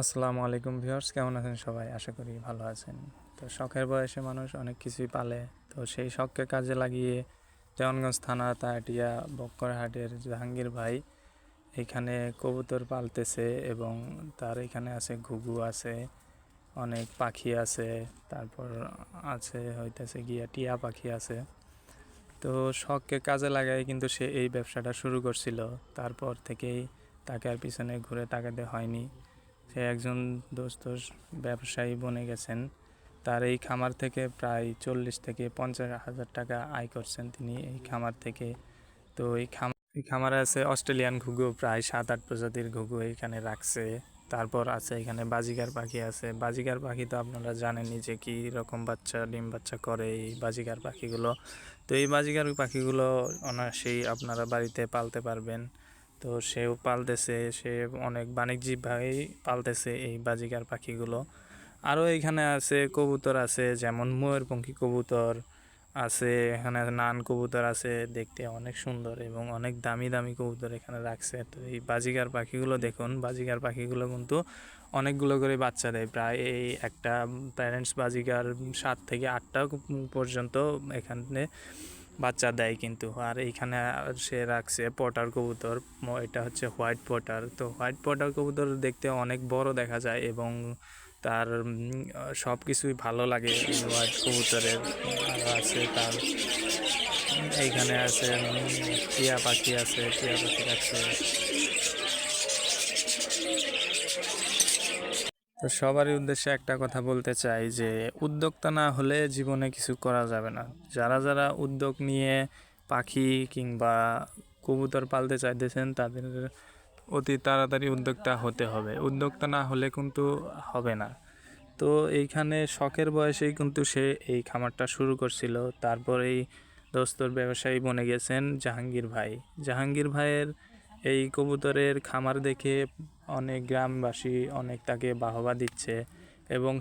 আসসালামু আলাইকুম ভিউয়ার্স, কেমন আছেন সবাই? আশা করি ভালো আছেন। তো শখের বয়সে মানুষ অনেক কিছুই পালে। তো সেই শখকে কাজে লাগিয়ে দেওয়ানগঞ্জ থানা তাটিয়া বক্করহাটের জাহাঙ্গীর ভাই এখানে কবুতর পালতেছে এবং তার এখানে আছে ঘুঘু আছে, অনেক পাখি আছে, তারপর আছে, হইতেছে গিয়া টিয়া পাখি আছে। তো শখকে কাজে লাগাই কিন্তু সে এই ব্যবসাটা শুরু করছিল। তারপর থেকেই তাকে আর পিছনে ঘুরে তাকাতে হয়নি। সে একজন দোস্ত ব্যবসায়ী বনে গেছেন। তার এই খামার থেকে প্রায় চল্লিশ থেকে পঞ্চাশ হাজার টাকা আয় করছেন তিনি এই খামার থেকে। তো এই খামার এই খামারে আছে অস্ট্রেলিয়ান ঘুঘু, প্রায় সাত আট প্রজাতির ঘুঘু এখানে রাখছে। তারপর আছে এখানে বাজিগার পাখি আছে। বাজিগার পাখি তো আপনারা জানেনই যে কী রকম বাচ্চা, ডিম বাচ্চা করে এই বাজিগার পাখিগুলো। তো এই বাজিগার পাখিগুলো অনায়াসেই আপনারা বাড়িতে পালতে পারবেন। তো সেও পালতেছে, সে অনেক বাণিজ্যিকভাবেই পালতেছে এই বাজিকার পাখিগুলো। আরও এখানে আছে কবুতর আছে, যেমন ময়ূরপঙ্খী কবুতর আছে, এখানে নান কবুতর আছে, দেখতে অনেক সুন্দর এবং অনেক দামি দামি কবুতর এখানে রাখছে। তো এই বাজিকার পাখিগুলো দেখুন বাজিকার পাখিগুলো কিন্তু অনেকগুলো করে বাচ্চা দেয়। প্রায় এই একটা প্যারেন্টস বাজিকার সাত থেকে আটটা পর্যন্ত এখানে বাচ্চা দেয় কিন্তু। আর এইখানে সে রাখছে পটার কবুতর এটা হচ্ছে হোয়াইট পটার। তো হোয়াইট পটার কবুতর দেখতে অনেক বড় দেখা যায় এবং তার সব কিছুই ভালো লাগে হোয়াইট কবুতরের। আছে তার এইখানে আছে টিয়া পাখি আছে, টিয়া পাখি রাখছে। তো সবারই উদ্দেশ্যে একটা কথা বলতে চাই যে, উদ্যোক্তা না হলে জীবনে কিছু করা যাবে না। যারা যারা উদ্যোগ নিয়ে পাখি কিংবা কবুতর পালতে চাইতেছেন, তাদের অতি তাড়াতাড়ি উদ্যোক্তা হতে হবে। উদ্যোক্তা না হলে কিন্তু হবে না। তো এইখানে শখের বয়সেই কিন্তু সে এই খামারটা শুরু করছিল। তারপর এই দোস্তর ব্যবসায়ী বনে গেছেন জাহাঙ্গীর ভাই। জাহাঙ্গীর ভাইয়ের এই কবুতরের খামার দেখে অনেক গ্রামবাসী অনেক তাকে বাহবা দিচ্ছে এবং